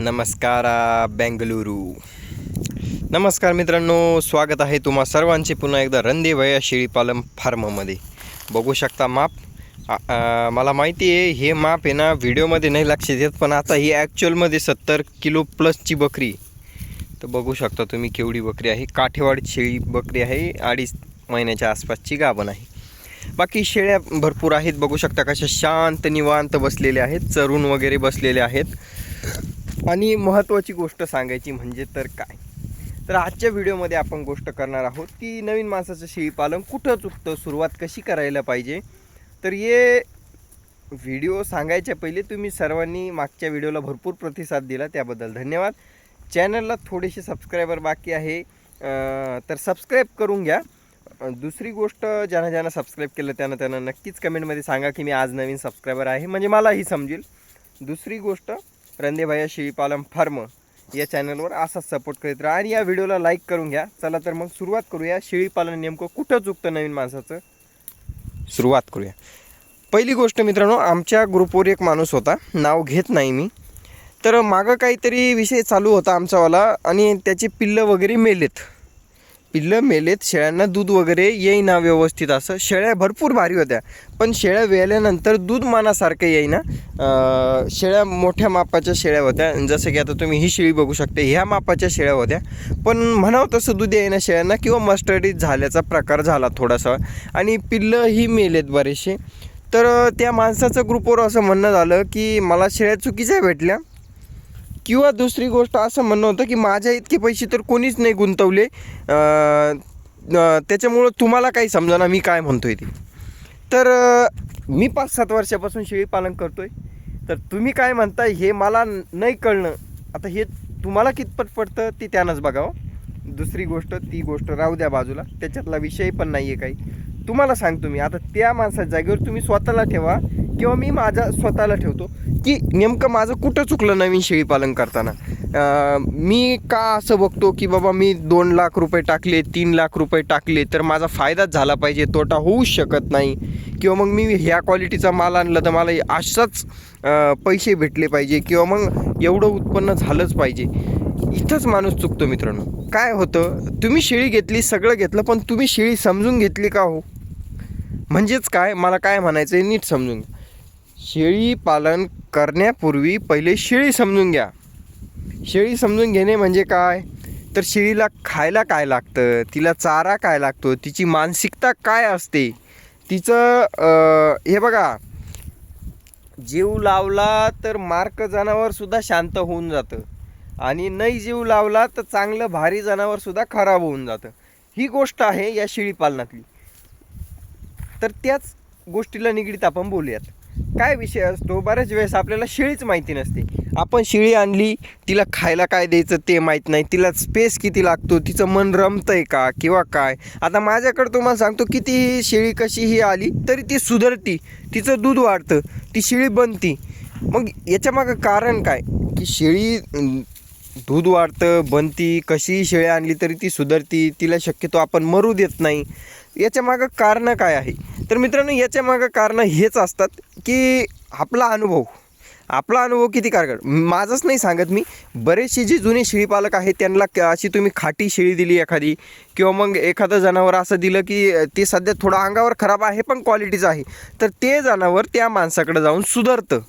नमस्कार बेंगलुरू. नमस्कार मित्रांनो स्वागत आहे तुम्हा सर्वांचे. पुन्हा एकदा रंदे शेळीपालन फार्ममध्ये. बघू शकता माप. आ, आ, मला माहिती आहे हे माप आहे ना व्हिडिओमध्ये नाही लक्षात येत पण आता ही ॲक्च्युअलमध्ये सत्तर किलो प्लसची बकरी. तर बघू शकता तुम्ही केवढी बकरी आहे. काठेवाड शेळी बकरी आहे अडीच महिन्याच्या आसपासची गाभण आहे. बाकी शेळ्या भरपूर आहेत. बघू शकता कशा शांत निवांत बसलेल्या आहेत चरून वगैरे बसलेल्या आहेत. आणि महत्त्वाची गोष्ट सांगायची म्हणजे तर काय? तर आजच्या व्हिडिओमध्ये आपण गोष्ट करणार आहोत की नवीन माणसाचं शेळीपालन कुठं चुकतं सुरुवात कशी करायला पाहिजे? तर ये व्हिडिओ सांगायच्या पहिले तुम्ही सर्वांनी मागच्या व्हिडिओला भरपूर प्रतिसाद दिला त्याबद्दल धन्यवाद. चॅनलला थोडेसे सबस्क्रायबर बाकी आहे तर सबस्क्राईब करून घ्या. दुसरी गोष्ट ज्यांना ज्यांना सबस्क्राईब केलं त्यांना त्यांना नक्कीच कमेंटमध्ये सांगा की मी आज नवीन सबस्क्रायबर आहे म्हणजे मलाही समजेल. दुसरी गोष्ट रंदेभाया शेळीपालन फार्म या चॅनलवर असाच सपोर्ट करीत राहा. आणि या व्हिडिओला लाईक करून घ्या. चला तर मग सुरुवात करूया. शेळीपालन नेमकं कुठं चुकतं नवीन माणसाचं? सुरुवात करूया. पहिली गोष्ट मित्रांनो आमच्या ग्रुपवर एक माणूस होता. नाव घेत नाही मी. तर मागं काहीतरी विषय चालू होता आमचावाला आणि त्याची पिल्लं वगैरे मेलेत. पिल्लं मेलेत शेळ्यांना दूध वगैरे येईना व्यवस्थित असं. शेळ्या भरपूर भारी होत्या. पण शेळ्या वेल्यानंतर दूध मानासारखं येईना. शेळ्या मोठ्या मापाच्या शेळ्या होत्या. जसं की आता तुम्ही ही शेळी बघू शकता ह्या मापाच्या शेळ्या होत्या. पण म्हणावं तसं दूध येईना शेळ्यांना किंवा मस्टर्डीत झाल्याचा प्रकार झाला थोडासा. आणि पिल्लं ही मेलेत बरेचसे. तर त्या माणसाचं ग्रुपवर असं म्हणणं झालं की मला शेळ्या चुकीच्या भेटल्या. किंवा दुसरी गोष्ट असं म्हणणं होतं की माझ्या इतके पैसे तर कोणीच नाही गुंतवले. त्याच्यामुळं तुम्हाला काही समजा मी काय म्हणतोय ते. तर मी पाच सात वर्षापासून शेळीपालन करतो आहे तर तुम्ही काय म्हणताय हे मला नाही कळणं. आता हे तुम्हाला कितपत पडतं ते त्यानंच बघावं. दुसरी गोष्ट ती गोष्ट राहू द्या बाजूला. त्याच्यातला विषय पण नाही आहे काही. तुम्हाला सांगतो मी आता त्या माणसाच्या जागेवर तुम्ही स्वतःला ठेवा. किंवा मी माझा स्वतःला ठेवतो की नेमकं माझं कुठं चुकलं नवीन शेळीपालन करताना? मी का असं बघतो की बाबा मी दोन लाख रुपये टाकले तीन लाख रुपये टाकले तर माझा फायदाच झाला पाहिजे तोटा होऊच शकत नाही. किंवा मग मी ह्या क्वालिटीचा माल आणला तर मला असंच पैसे भेटले पाहिजे किंवा मग एवढं उत्पन्न झालंच पाहिजे. इथंच माणूस चुकतो मित्रांनो. काय होतं? तुम्ही शेळी घेतली सगळं घेतलं पण तुम्ही शेळी समजून घेतली का हो? म्हणजेच काय? मला काय म्हणायचं आहे नीट समजून घ्या. शेळी पालन करण्यापूर्वी पहिले शेळी समजून घ्या. शेळी समजून घेणे म्हणजे काय? तर शेळीला खायला काय लागतं? तिला चारा काय लागतो? तिची मानसिकता काय असते? तिचं हे बघा. जीव लावला तर मार्क जनावरसुद्धा शांत होऊन जातं. आणि नाही जीव लावला तर चांगलं भारी जनावरसुद्धा खराब होऊन जातं. ही गोष्ट आहे या शेळी पालनातली. तर त्याच गोष्टीला निगडीत आपण बोलूयात. काय विषय असतो? बऱ्याच वेळेस आपल्याला शेळीच माहिती नसते. आपण शिळी आणली तिला खायला काय द्यायचं ते माहीत नाही. तिला स्पेस किती लागतो? तिचं मन रमतंय का? किंवा काय? आता माझ्याकडं तुम्हाला सांगतो कितीही शेळी कशीही आली तरी ती सुधरती. तिचं दूध वाढतं. ती शिळी बनती. मग याच्यामागं कारण काय? की शेळी दूध वाढतं बनती. कशीही शेळी आणली तरी ती सुधरती. तिला शक्यतो आपण मरू देत नाही. याच्या मागं कारणं काय आहे? तर मित्रांनो याच्या मागं कारणं हेच असतात की आपला अनुभव आपला अनुभव किती कारगर? माझंच नाही सांगत मी. बरेचसे जे जुने शेळीपालक आहेत त्यांना क- अशी तुम्ही खाटी शेळी दिली एखादी किंवा मग एखादं जनावर असं दिलं की ते सध्या थोडं अंगावर खराब आहे पण क्वालिटीचं आहे. तर ते जनावर त्या माणसाकडे जाऊन सुधारतं.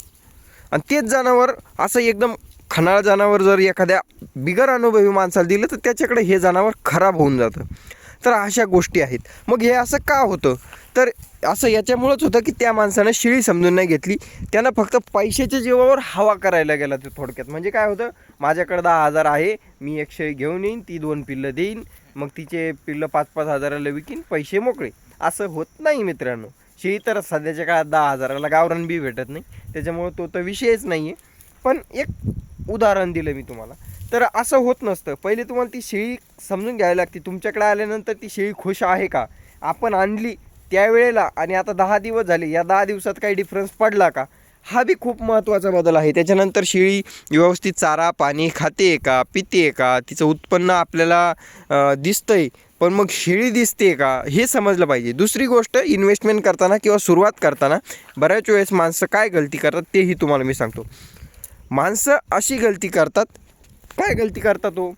आणि तेच जनावर असं एकदम खणाळ जनावर जर एखाद्या बिगर अनुभवी माणसाला दिलं तर त्याच्याकडे हे जनावर खराब होऊन जातं. तर अशा गोष्टी आहेत. मग हे असं का होतं? तर असं याच्यामुळंच होतं की त्या माणसानं शिळी समजून नाही घेतली. त्यानं फक्त पैशाच्या जीवावर हवा करायला गेला ते थोडक्यात. म्हणजे काय होतं? माझ्याकडे दहा हजार आहे मी एक शेळी घेऊन येईन ती दोन पिल्लं देईन मग तिचे पिल्लं पाच पाच हजाराला विकीन पैसे मोकळे. असं होत नाही मित्रांनो. शेळी तर सध्याच्या काळात दहा हजाराला गावरान बी भेटत नाही. त्याच्यामुळं तो तर विषयच नाही आहे पण एक उदाहरण दिलं मी तुम्हाला. तर असं होत नसतं. पहिले तुम्हाला ती शेळी समजून घ्यावी लागते. तुमच्याकडे आल्यानंतर ती शेळी खुश आहे का? आपण आणली त्यावेळेला आणि आता दहा दिवस झाले. या दहा दिवसात काही डिफरन्स पडला का? हा बी खूप महत्त्वाचा बदल आहे. त्याच्यानंतर शेळी व्यवस्थित चारा पाणी खाते का पिते का? तिचं उत्पन्न आपल्याला दिसतं दिसतंय पण मग शेळी दिसते का? हे समजलं पाहिजे. दुसरी गोष्ट इन्व्हेस्टमेंट करताना किंवा सुरुवात करताना बऱ्याच वेळेस माणसं काय गलती करतात तेही तुम्हाला मी सांगतो. माणसं अशी गलती करतात काय गलती करता तो.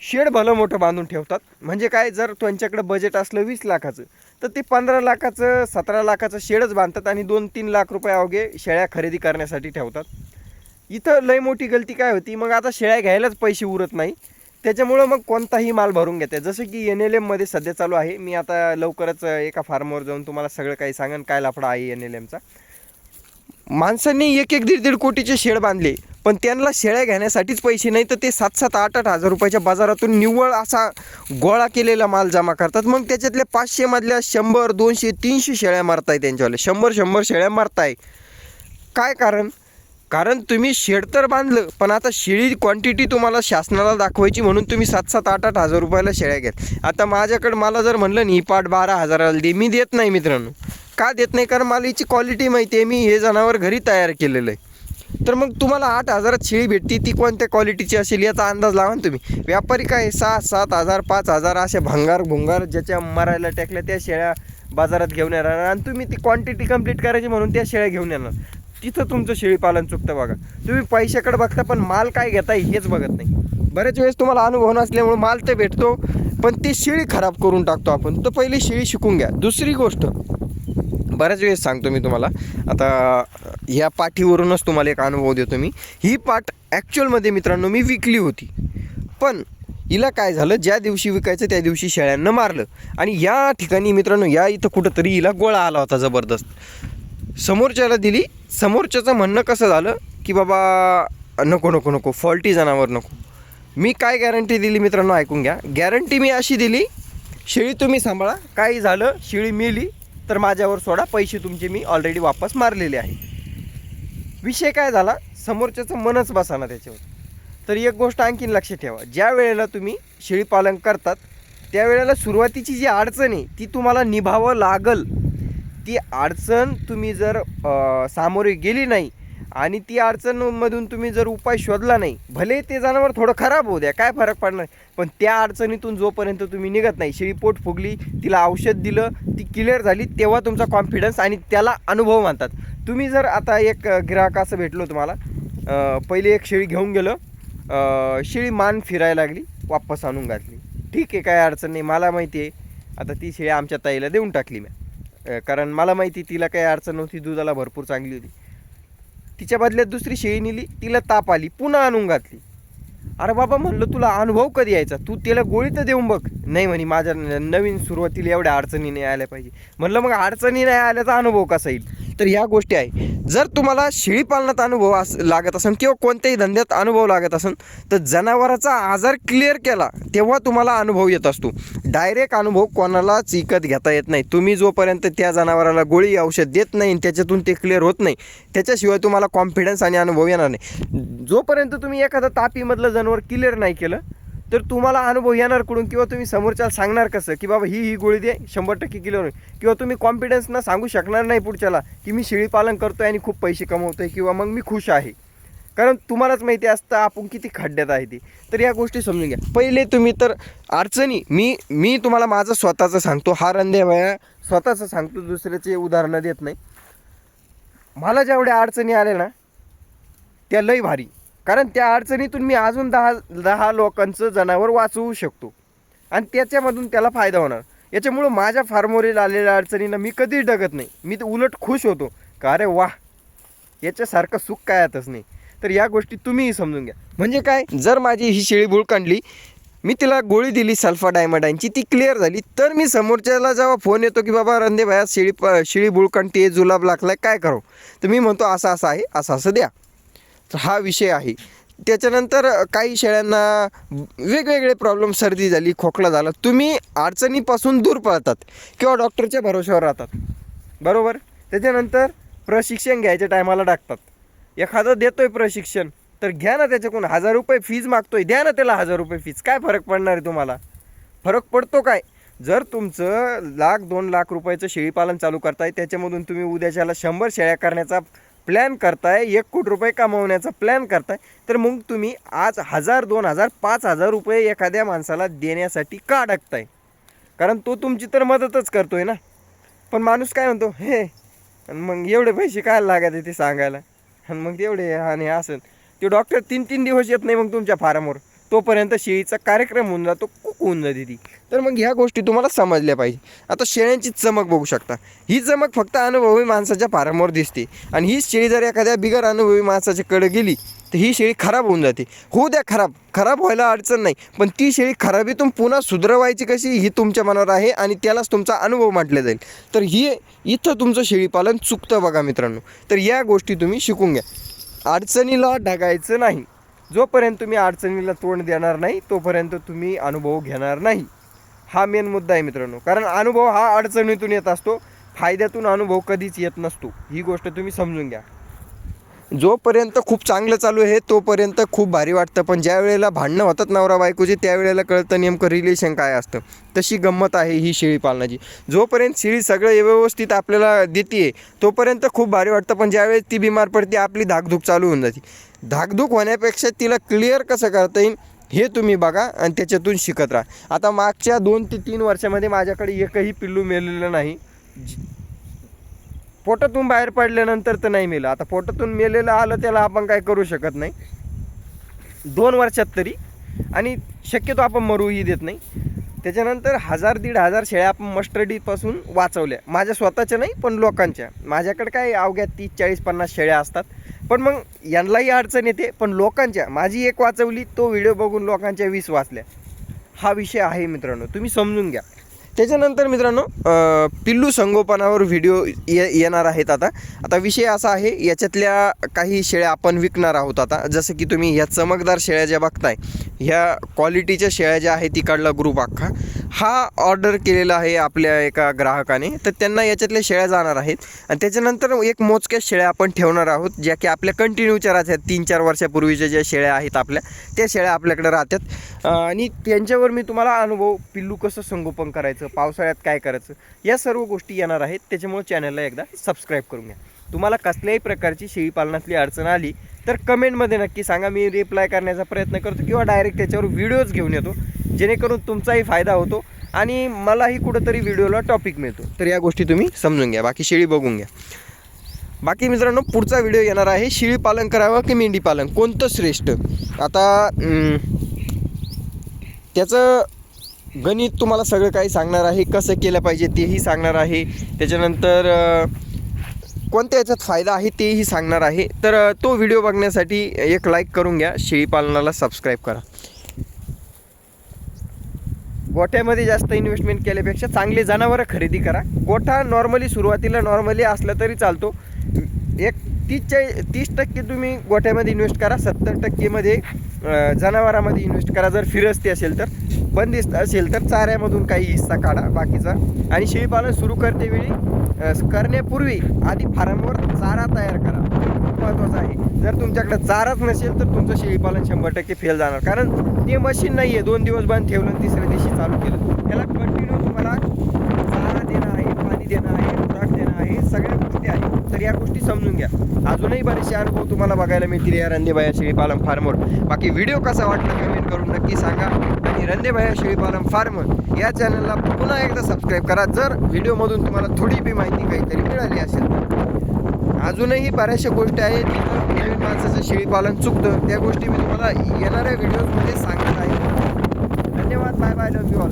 शेड भलं मोठं बांधून ठेवतात. म्हणजे काय जर त्यांच्याकडे बजेट असलं वीस लाखाचं तर ते पंधरा लाखाचं सतरा लाखाचं शेडच बांधतात आणि दोन तीन लाख रुपये अवघे शेळ्या खरेदी करण्यासाठी ठेवतात. इथं लय मोठी गलती काय होती मग आता शेळ्या घ्यायलाच पैसे उरत नाही. त्याच्यामुळं मग कोणताही माल भरून घेते. जसं की एन एल एममध्ये सध्या चालू आहे. मी आता लवकरच एका फार्मवर जाऊन तुम्हाला सगळं काही सांगेन काय लफडा आहे एन एल एमचा माणसांनी एक एक दीड दीड कोटीचे शेड बांधले. पण त्यांना शेळ्या घेण्यासाठीच पैसे नाही तर ते सात सात आठ आठ हजार रुपयाच्या बाजारातून निव्वळ असा गोळा केलेला माल जमा करतात. मग त्याच्यातल्या पाचशेमधल्या शंभर दोनशे तीनशे शेळ्या मारताय त्यांच्यावाले. शंभर शंभर शेळ्या मारताय. काय कारण? कारण तुम्ही शेड तर बांधलं पण आता शेळी क्वांटिटी तुम्हाला शासनाला दाखवायची म्हणून तुम्ही सात सात आठ आठ हजार रुपयाला शेळ्या घ्याल आता माझ्याकडे मला जर म्हणलं नी पाठ बारा हजाराला दे. मी देत नाही मित्रांनो. का देत नाही? कारण मला याची क्वालिटी माहिती आहे. मी हे जनावर घरी तयार केलेलं आहे. तर मग तुम्हाला आठ हजारात शेळी भेटती ती कोणत्या क्वालिटीची असेल याचा अंदाज लावा ना तुम्ही. व्यापारी काय सहा सात हजार पाच हजार असे भंगार भुंगार ज्याच्या मरायला टाकल्या त्या शेळ्या बाजारात घेऊन येणार. आणि तुम्ही ती क्वांटिटी कंप्लीट करायची म्हणून त्या शेळ्या घेऊन येणार. तिथं तुमचं शेळीपालन चुकतं बघा. तुम्ही पैशाकडे बघता पण माल काय घेताय हेच बघत नाही. बऱ्याच वेळेस तुम्हाला अनुभव नसल्यामुळे माल तर भेटतो पण ती शेळी खराब करून टाकतो आपण. तर पहिली शेळी शिकून घ्या. दुसरी गोष्ट बऱ्याच वेळेस सांगतो मी तुम्हाला. आता ह्या पाठीवरूनच तुम्हाला एक अनुभव देतो मी. ही पाठ ॲक्च्युअलमध्ये मित्रांनो मी विकली होती. पण हिला काय झालं? ज्या दिवशी विकायचं त्या दिवशी शेळ्यांना मारलं. आणि या ठिकाणी मित्रांनो या इथं कुठंतरी हिला गोळा आला होता जबरदस्त. समोरच्याला दिली. समोरच्याचं म्हणणं कसं झालं? की बाबा नको नको नको फॉल्टी जनावर नको. मी काय गॅरंटी दिली मित्रांनो ऐकून घ्या. गॅरंटी मी अशी दिली शेळी तुम्ही सांभाळा. काही झालं शेळी मेली तर माझ्यावर सोडा पैसे तुमचे मी ऑलरेडी वापस मारलेले आहे विषय काय झाला? समोरच्याचं मनच बसाना त्याच्यावर. तर एक गोष्ट आणखीन लक्षात ठेवा. ज्या वेळेला तुम्ही शेळीपालन करतात त्यावेळेला सुरुवातीची जी अडचण आहे ती तुम्हाला निभावं लागल. ती अडचण तुम्ही जर सामोरे गेली नाही आणि ती अडचणमधून तुम्ही जर उपाय शोधला नाही भले ते जनावर थोडं खराब होऊ द्या काय फरक पडणार पण त्या अडचणीतून जोपर्यंत तुम्ही निघत नाही शेळी पोट फुगली तिला औषध दिलं ती क्लिअर झाली तेव्हा तुमचा कॉन्फिडन्स आणि त्याला अनुभव मानतात. तुम्ही जर आता एक ग्राहक असं भेटलो तुम्हाला पहिले एक शेळी घेऊन गेलं शेळी मान फिरायला लागली वापस आणून घातली. ठीक आहे काय अडचण नाही मला माहिती आहे. आता ती शेळी आमच्या ताईला देऊन टाकली मी. कारण मला माहिती तिला काही अडचण नव्हती दुधाला भरपूर चांगली होती. तिच्या बदल्यात दुसरी शेळी नेली तिला ताप आली पुन्हा आणून घातली. अरे बाबा म्हणलं तुला अनुभव कधी यायचा? तू त्याला गोळी तर देऊन बघ. नाही म्हणे माझ्या न- नवीन सुरुवातीला एवढ्या अडचणी नाही आल्या पाहिजे. म्हणलं मग अडचणी नाही आल्याचा अनुभव कसा येईल? तर ह्या गोष्टी आहे. जर तुम्हाला शेळी पालनात अनुभव अस लागत असेल किंवा कोणत्याही धंद्यात अनुभव लागत असेल तर जनावराचा आजार क्लिअर केला तेव्हा तुम्हाला अनुभव येत असतो. डायरेक्ट अनुभव कोणालाच विकत घेता येत नाही. तुम्ही जोपर्यंत त्या जनावराला गोळी औषध देत नाही त्याच्यातून ते क्लिअर होत नाही त्याच्याशिवाय तुम्हाला कॉन्फिडन्स आणि अनुभव येणार नाही. जोपर्यंत तुम्ही एखादं तापीमधलं जनावर क्लिअर नाही केलं तर तुम्हाला अनुभव येणार कुठून? किंवा तुम्ही समोरच्याला सांगणार कसं? की बाबा ही ही गोळी दे शंभर टक्के किलो होईल किंवा तुम्ही कॉन्फिडन्सनं सांगू शकणार नाही पुढच्याला की मी शेळीपालन करतो करतोय आणि खूप पैसे कमवतोय किंवा मग मी खुश आहे. कारण तुम्हालाच माहिती असतं आपण किती खड्ड्यात आहे ते. तर या गोष्टी समजून घ्या. पहिले तुम्ही तर अडचणी. मी मी तुम्हाला माझं स्वतःचं सांगतो. हा रंधे स्वतःचं सांगतो दुसऱ्याचे उदाहरणं देत नाही. मला जेवढ्या अडचणी आल्या ना त्या लई भारी. कारण त्या अडचणीतून मी अजून दहा दहा लोकांचं जनावर वाचवू शकतो. आणि त्याच्यामधून त्याला फायदा होणार. याच्यामुळं माझ्या फार्मवरील आलेल्या अडचणींना मी कधीच डगत नाही. मी तर उलट खुश होतो. का अरे वा याच्यासारखं सुख काय येतच नाही. तर या गोष्टी तुम्हीही समजून घ्या. म्हणजे काय? जर माझी ही शेळी बुळ काढली मी तिला गोळी दिली सल्फा डायमंडांची ती क्लिअर झाली तर मी समोरच्याला जेव्हा फोन येतो की बाबा रंदे भाया शेळी प शेळी बुळकांटी जुलाब लागलाय काय करू? तर मी म्हणतो असं असं आहे असं असं द्या. हा विषय आहे. त्याच्यानंतर काही शेळ्यांना वेगवेगळे प्रॉब्लेम सर्दी झाली खोकला झाला. तुम्ही अडचणीपासून दूर पळतात किंवा डॉक्टरच्या भरोश्यावर राहतात. बरोबर? त्याच्यानंतर प्रशिक्षण घ्यायच्या टायमाला टाकतात. एखादं देतोय प्रशिक्षण तर घ्या ना त्याच्याकडून. हजार रुपये फीज मागतोय द्या ना त्याला हजार रुपये फीज काय फरक पडणार आहे तुम्हाला? फरक पडतो काय? जर तुमचं लाख दोन लाख रुपयाचं शेळीपालन चालू करताय त्याच्यामधून तुम्ही उद्याच्याला शंभर शेळ्या करण्याचा प्लॅन करताय एक कोटी रुपये कमावण्याचा प्लॅन करताय तर मग तुम्ही आज हजार दोन हजार पाच हजार रुपये एखाद्या माणसाला देण्यासाठी का अडकताय? कारण तो तुमची तर मदतच करतोय ना. पण माणूस काय म्हणतो हे आणि मग एवढे पैसे काय लागत आहे ते सांगायला? आणि मग तेवढे आणि असं. ते डॉक्टर तीन तीन दिवस येत नाही मग तुमच्या फार्मवर. तोपर्यंत शेळीचा कार्यक्रम होऊन जातो कुक होऊन जाते ती. तर मग ह्या गोष्टी तुम्हाला समजल्या पाहिजे. आता शेळ्यांची चमक बघू शकता. ही चमक फक्त अनुभवी माणसाच्या फार्मवर दिसते. आणि ही शेळी जर एखाद्या बिगर अनुभवी माणसाच्याकडे गेली तर ही शेळी खराब होऊन जाते. होऊ द्या खराब. खराब व्हायला अडचण नाही. पण ती शेळी खराबीतून पुन्हा सुधरवायची कशी ही तुमच्या मनावर आहे आणि त्यालाच तुमचा अनुभव म्हटला जाईल. तर ही इथं तुमचं शेळीपालन चुकतं बघा मित्रांनो. तर या गोष्टी तुम्ही शिकून घ्या. अडचणीला ढगायचं नाही. जोपर्यंत तुम्ही अडचणीला तोंड देणार नाही तोपर्यंत तुम्ही अनुभव घेणार नाही. हा मेन मुद्दा आहे मित्रांनो. कारण अनुभव हा अडचणीतून येत असतो. फायद्यातून अनुभव कधीच येत नसतो. ही गोष्ट तुम्ही समजून घ्या. जोपर्यंत खूप चांगलं चालू आहे तोपर्यंत खूप भारी वाटतं. पण ज्या वेळेला भांडणं होतात नवरा बायकोची त्यावेळेला कळतं नेमकं रिलेशन काय असतं. तशी गंमत आहे ही शेळी पालनाची. जोपर्यंत शेळी सगळं व्यवस्थित आपल्याला देते तोपर्यंत खूप भारी वाटतं. पण ज्यावेळेस ती बिमार पडते आपली धाकधूक चालू होऊन जाते. धाकधूक होण्यापेक्षा तिला क्लिअर कसं करता येईल हे तुम्ही बघा आणि त्याच्यातून शिकत राहा. आता मागच्या दोन ते तीन वर्षामध्ये माझ्याकडे एकही पिल्लू मेलेलं नाही. पोटातून बाहेर पडल्यानंतर तर नाही मेलं. आता पोटातून मेलेलं आलं त्याला आपण काय करू शकत नाही. दोन वर्षात तरी. आणि शक्यतो आपण मरूही देत नाही. त्याच्यानंतर हजार दीड हजार शेळ्या आपण मस्टर्डीपासून वाचवल्या. माझ्या स्वतःच्या नाही पण लोकांच्या. माझ्याकडे काय अवघ्या तीस चाळीस पन्नास शेळ्या असतात. पण मग यांनाही अडचण येते पण लोकांच्या. माझी एक वाचवली तो व्हिडिओ बघून लोकांच्या वीस वाचल्या. हा विषय आहे मित्रांनो. तुम्ही समजून घ्या. त्याच्यानंतर मित्रांनो पिल्लू संगोपनावर व्हिडिओ ये येणार आहेत आता. आता विषय असा आहे याच्यातल्या काही शेळ्या आपण विकणार आहोत आता. जसं की तुम्ही ह्या चमकदार शेळ्या ज्या बघताय ह्या क्वालिटीच्या शेळ्या ज्या आहेत तिकडला ग्रुप अख्खा. हा ऑर्डर केलेला आहे आपल्या एका ग्राहकाने तर त्यांना याच्यातल्या शेळ्या जाणार आहेत. आणि त्याच्यानंतर एक मोजक्या शेळ्या आपण ठेवणार आहोत ज्या की आपल्या कंटिन्यूच्या राहतात. तीन चार वर्षापूर्वीच्या ज्या शेळ्या आहेत आपल्या त्या शेळ्या आपल्याकडे राहतात. आणि त्यांच्यावर मी तुम्हाला अनुभव पिल्लू कसं संगोपन करायचं पावसाळ्यात काय करायचं या सर्व गोष्टी येणार आहेत. त्याच्यामुळे चॅनलला एकदा सबस्क्राईब करून घ्या. तुम्हाला कसल्याही प्रकारची शेळीपालनातली अडचण आली तर कमेंटमध्ये नक्की सांगा. मी रिप्लाय करण्याचा प्रयत्न करतो किंवा डायरेक्ट त्याच्यावर व्हिडिओज घेऊन येतो. जेणेकरून तुमचाही फायदा होतो आणि मलाही कुठंतरी व्हिडिओला टॉपिक मिळतो. तर या गोष्टी तुम्ही समजून घ्या बाकी शेळी बघून घ्या. बाकी मित्रांनो पुढचा व्हिडिओ येणार आहे शेळी पालन करावं की मेंढी पालन? कोणतं श्रेष्ठ? आता त्याचं गणित तुम्हाला सगळं काही सांगणार आहे कसं केलं पाहिजे तेही सांगणार आहे. त्याच्यानंतर कोणत्या याच्यात फायदा आहे तेही सांगणार आहे. तर तो व्हिडिओ बघण्यासाठी एक लाईक करून घ्या शेळीपालनाला सबस्क्राईब करा. गोठ्यामध्ये जास्त इन्व्हेस्टमेंट केल्यापेक्षा चांगले जनावरं खरेदी करा. गोठा नॉर्मली सुरुवातीला नॉर्मली असला तरी चालतो. एक तीसच्या तीस टक्के तुम्ही गोठ्यामध्ये इन्व्हेस्ट करा. सत्तर टक्केमध्ये जनावरामध्ये इन्व्हेस्ट करा. जर फिरस्ती असेल तर बंदिस्त असेल तर चाऱ्यामधून काही हिस्सा काढा बाकीचा. आणि शेळीपालन सुरू करतेवेळी करण्यापूर्वी आधी फार्मवर चारा तयार करा. खूप महत्त्वाचं आहे. जर तुमच्याकडे चाराच नसेल तर तुमचं शेळीपालन शंभर टक्के फेल जाणार. कारण ते मशीन नाही आहे दोन दिवस बंद ठेवलं तिसऱ्या दिवशी चालू केलं. त्याला कंटिन्यू तुम्हाला चारा देणं आहे पाणी देणं आहे खुराक देणं आहे सगळ्या गोष्टी आहेत तर या गोष्टी समजून घ्या. अजूनही बरेचसे अनुभव तुम्हाला बघायला मिळतील या रंदेबाया शेळीपालन फार्मवर बाकी व्हिडिओ कसा वाटला कमेंट करून नक्की सांगा. आणि रंदेबाया शेळीपालन फार्म या चॅनलला पुन्हा एकदा सबस्क्राईब करा. जर व्हिडिओमधून तुम्हाला थोडी बी माहिती काहीतरी मिळाली असेल तर. अजूनही बऱ्याचशा गोष्टी आहेत. नवीन माणसाचं शेळीपालन चुकतं. त्या गोष्टी मी तुम्हाला येणाऱ्या व्हिडिओजमध्ये सांगत आहे. धन्यवाद. Bye bye love you all